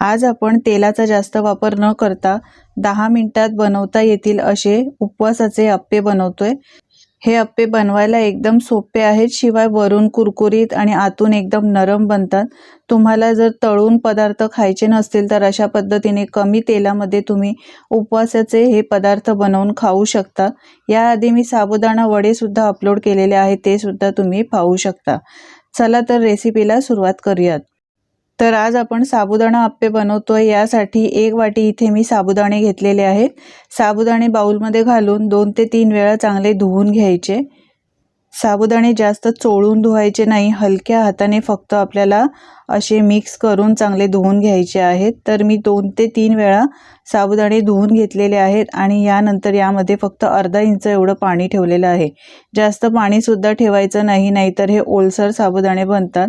आज आपण तेलाचा जास्त वापर न करता दहा मिनिटात बनवता येतील असे उपवासाचे अप्पे बनवतोय. हे अप्पे बनवायला एकदम सोपे आहेत शिवाय वरून कुरकुरीत आणि आतून एकदम नरम बनतात. तुम्हाला जर तळून पदार्थ खायचे नसतील तर अशा पद्धतीने कमी तेलामध्ये तुम्ही उपवासाचे हे पदार्थ बनवून खाऊ शकता. याआधी मी साबुदाणा वडेसुद्धा अपलोड केलेले आहेत ते सुद्धा तुम्ही पाहू शकता. चला तर रेसिपीला सुरुवात करूयात. तर आज आपण साबुदाणा आप्पे बनवतोय यासाठी एक वाटी इथे मी साबुदाणे घेतलेले आहेत. साबुदाणे बाऊलमध्ये घालून दोन ते तीन वेळा चांगले धुवून घ्यायचे. साबुदाणे जास्त चोळून धुवायचे नाही हलक्या हाताने फक्त आपल्याला असे मिक्स करून चांगले धुवून घ्यायचे आहेत. तर मी दोन ते तीन वेळा साबुदाणे धुवून घेतलेले आहेत आणि यानंतर यामध्ये फक्त अर्धा इंच एवढं पाणी ठेवलेलं आहे. जास्त पाणीसुद्धा ठेवायचं नाही नाहीतर हे ओलसर साबुदाणे बनतात.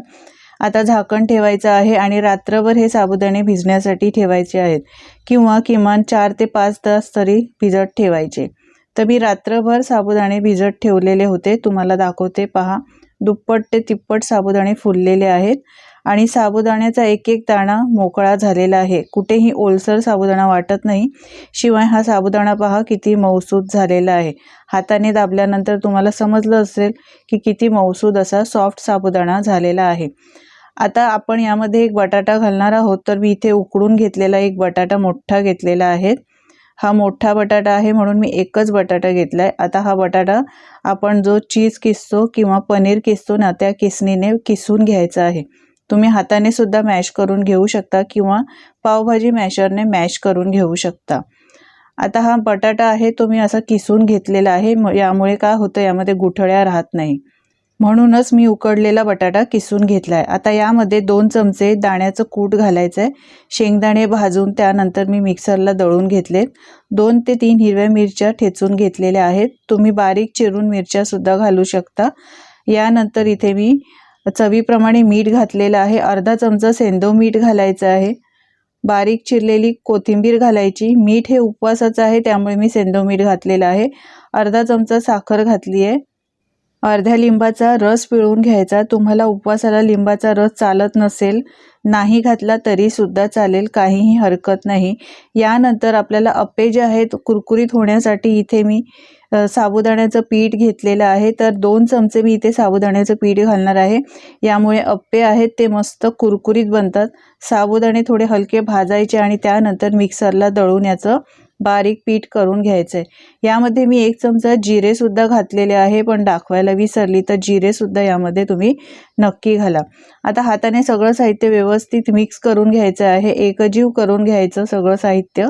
आता झाकण ठेवायचं आहे आणि रात्रभर हे साबुदाणे भिजण्यासाठी ठेवायचे आहेत. किंवा किमान चार ते पाच तास तरी भिजत ठेवायचे. तर मी रात्रभर साबुदाणे भिजत ठेवलेले होते. तुम्हाला दाखवते पहा. दुप्पट ते तिप्पट साबुदाणे फुललेले आहेत. आणि साबुदाण्याचा एक एक दाणा मोकळा झालेला आहे. कुठेही ओलसर साबुदाणा वाटत नाही. शिवाय हा साबुदाणा पहा किती मौसूद झालेला आहे. हाताने दाबल्यानंतर तुम्हाला समजलं असेल की किती मौसूद असा सॉफ्ट साबुदाणा झालेला आहे. आता आपण यामध्ये एक बटाटा घालणार आहोत. तर मी इथे उकडून घेतलेला एक बटाटा मोठा घेतलेला आहे. हा मोठा बटाटा आहे म्हणून मी एकच बटाटा घेतला आहे आता हा बटाटा आपण जो चीज किसतो किंवा पनीर किसतो ना त्या किसणीने किसून घ्यायचा आहे. तुम्ही हाताने सुद्धा मॅश करून घेऊ शकता किंवा पावभाजी मॅशरने मॅश करून घेऊ शकता. आता हा बटाटा आहे तो मी असा किसून घेतलेला आहे. यामुळे काय होतं यामध्ये गुठळ्या राहत नाही. म्हणूनच मी उकडलेला बटाटा किसून घेतला आहे आता यामध्ये दोन चमचे दाण्याचं कूट घालायचं आहे शेंगदाणे भाजून त्यानंतर मी मिक्सरला दळून घेतलेत. दोन ते तीन हिरव्या मिरच्या ठेचून घेतलेल्या आहेत. तुम्ही बारीक चिरून मिरच्यासुद्धा घालू शकता. यानंतर इथे मी चवीप्रमाणे मीठ घातलेलं आहे. अर्धा चमचा सेंदो मीठ घालायचं आहे. बारीक चिरलेली कोथिंबीर घालायची. मीठ हे उपवासाचं आहे त्यामुळे मी सेंदो मीठ घातलेलं आहे. अर्धा चमचा साखर घातली आहे अर्ध्या लिंबाचा रस पिळून घ्यायचा. तुम्हाला उपवासाला लिंबाचा रस चालत नसेल नाही घातला तरी सुद्धा चालेल काहीही हरकत नाही. यानंतर आपल्याला अप्पे जे आहेत कुरकुरीत होण्यासाठी इथे मी साबुदाण्याचं पीठ घेतलेलं आहे. तर दोन चमचे मी इथे साबुदाण्याचं पीठ घालणार आहे. यामुळे अप्पे आहेत ते मस्त कुरकुरीत बनतात. साबुदाणे थोडे हलके भाजायचे आणि त्यानंतर मिक्सरला दळून याचं बारीक पीठ करून घ्यायचं आहे यामध्ये मी एक चमचा जिरेसुद्धा घातलेले आहे पण दाखवायला विसरली तर जिरेसुद्धा यामध्ये तुम्ही नक्की घाला. आता हाताने सगळं साहित्य व्यवस्थित मिक्स करून घ्यायचं आहे. एकजीव करून घ्यायचं सगळं साहित्य.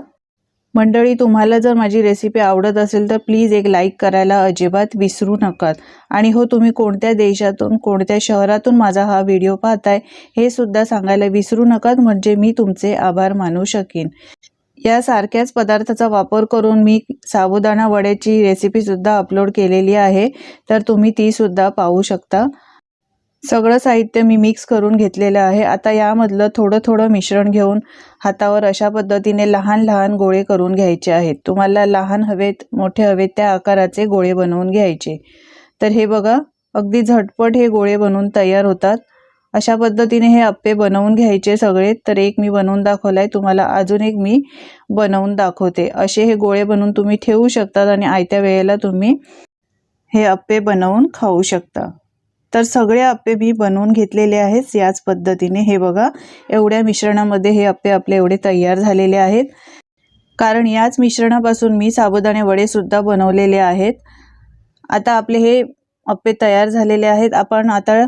मंडळी तुम्हाला जर माझी रेसिपी आवडत असेल तर प्लीज एक लाईक करायला अजिबात विसरू नका. आणि हो तुम्ही कोणत्या देशातून कोणत्या शहरातून माझा हा व्हिडिओ पाहताय हे सुद्धा सांगायला विसरू नका. म्हणजे मी तुमचे आभार मानू शकेन. या सारख्याच पदार्थाचा वापर करून मी साबुदाणा वड्याची रेसिपीसुद्धा अपलोड केलेली आहे. तर तुम्ही तीसुद्धा पाहू शकता. सगळं साहित्य मी मिक्स करून घेतलेलं आहे. आता यामधलं थोडं थोडं मिश्रण घेऊन हातावर अशा पद्धतीने लहान लहान गोळे करून घ्यायचे आहेत. तुम्हाला लहान हवेत मोठे हवेत त्या आकाराचे गोळे बनवून घ्यायचे. तर हे बघा अगदी झटपट हे गोळे बनवून तयार होतात. अशा पद्धतीने हे अप्पे बनवून घ्यायचे सगळे. तर एक मी बनवून दाखवला आहे तुम्हाला अजून एक मी बनवून दाखवते. असे हे गोळे बनवून तुम्ही ठेवू शकतात आणि आयत्या वेळेला तुम्ही हे अप्पे बनवून खाऊ शकता. तर सगळे अप्पे मी बनवून घेतलेले आहेत याच पद्धतीने. हे बघा एवढ्या मिश्रणामध्ये हे अप्पे आपले एवढे तयार झालेले आहेत. कारण याच मिश्रणापासून मी साबुदाणे वडेसुद्धा बनवलेले आहेत. आता आपले हे अप्पे तयार झालेले आहेत. आपण आता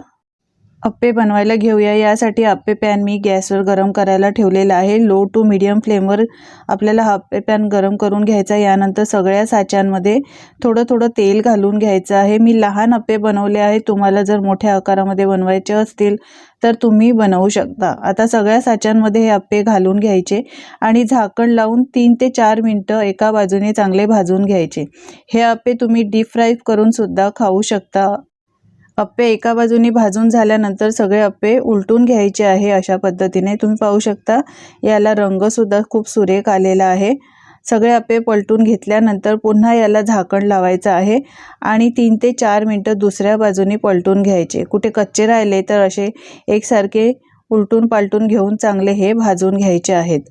अप्पे बनवायला घेऊया. यासाठी अप्पे पॅन मी गॅसवर गरम करायला ठेवलेला आहे. लो टू मिडियम फ्लेमवर आपल्याला हा अप्पे पॅन गरम करून घ्यायचा यानंतर सगळ्या साच्यांमध्ये थोडं थोडं तेल घालून घ्यायचं आहे. मी लहान अप्पे बनवले आहे तुम्हाला जर मोठ्या आकारामध्ये बनवायचे असतील तर तुम्ही बनवू शकता. आता सगळ्या साच्यांमध्ये हे अप्पे घालून घ्यायचे आणि झाकण लावून तीन ते चार मिनटं एका बाजूने चांगले भाजून घ्यायचे. हे अप्पे तुम्ही डीप फ्राय करूनसुद्धा खाऊ शकता. अप्पे एका बाजूनी भाजून झाल्यानंतर सगळे अप्पे उलटून घ्यायचे आहे अशा पद्धतीने. तुम्ही पाहू शकता याला रंगसुद्धा खूप सुरेख आलेला आहे. सगळे अप्पे पलटून घेतल्यानंतर पुन्हा याला झाकण लावायचं आहे आणि तीन ते चार मिनटं दुसऱ्या बाजूनी पलटून घ्यायचे. कुठे कच्चे राहिले तर असे एकसारखे उलटून पालटून घेऊन चांगले हे भाजून घ्यायचे आहेत.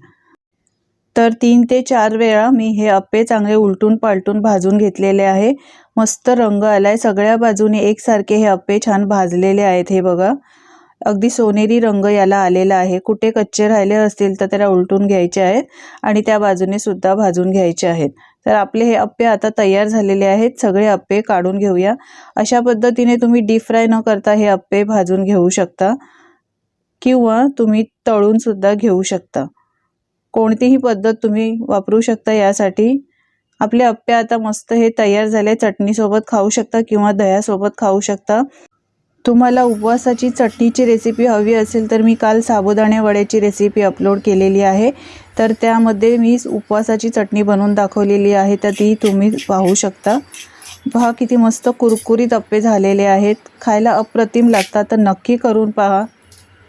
तर तीन ते चार वेळा मी हे अप्पे चांगले उलटून पालटून भाजून घेतलेले आहे. मस्त रंग आला आहे सगळ्या बाजूने एकसारखे हे अप्पे छान भाजलेले आहेत हे बघा. अगदी सोनेरी रंग याला आलेला आहे. कुठे कच्चे राहिले असतील तर त्याला उलटून घ्यायचे आहेत आणि त्या बाजूने सुद्धा भाजून घ्यायचे आहेत. तर आपले हे अप्पे आता तयार झालेले आहेत. सगळे अप्पे काढून घेऊया. अशा पद्धतीने तुम्ही डीप फ्राय न करता हे अप्पे भाजून घेऊ शकता किंवा तुम्ही तळून सुद्धा घेऊ शकता. कोणतीही पद्धत तुम्ही वापरू शकता यासाठी. आपले अप्पे आता मस्त हे तयार झाले. चटणीसोबत खाऊ शकता किंवा दह्यासोबत खाऊ शकता. तुम्हाला उपवासाची चटणीची रेसिपी हवी असेल तर मी काल साबुदाणे वड्याची रेसिपी अपलोड केलेली आहे. तर त्यामध्ये मी उपवासाची चटणी बनवून दाखवलेली आहे. तर ती तुम्ही पाहू शकता. पहा किती मस्त कुरकुरीत अप्पे झालेले आहेत. खायला अप्रतिम लागतात. तर नक्की करून पहा.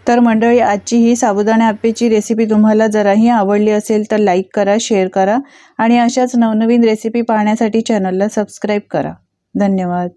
तर मंडळी आजची ही साबुदाणे आप्पेची रेसिपी तुम्हाला जराही आवडली असेल तर लाईक करा शेअर करा आणि अशाच नवनवीन रेसिपी पाहण्यासाठी चॅनलला सबस्क्राईब करा. धन्यवाद.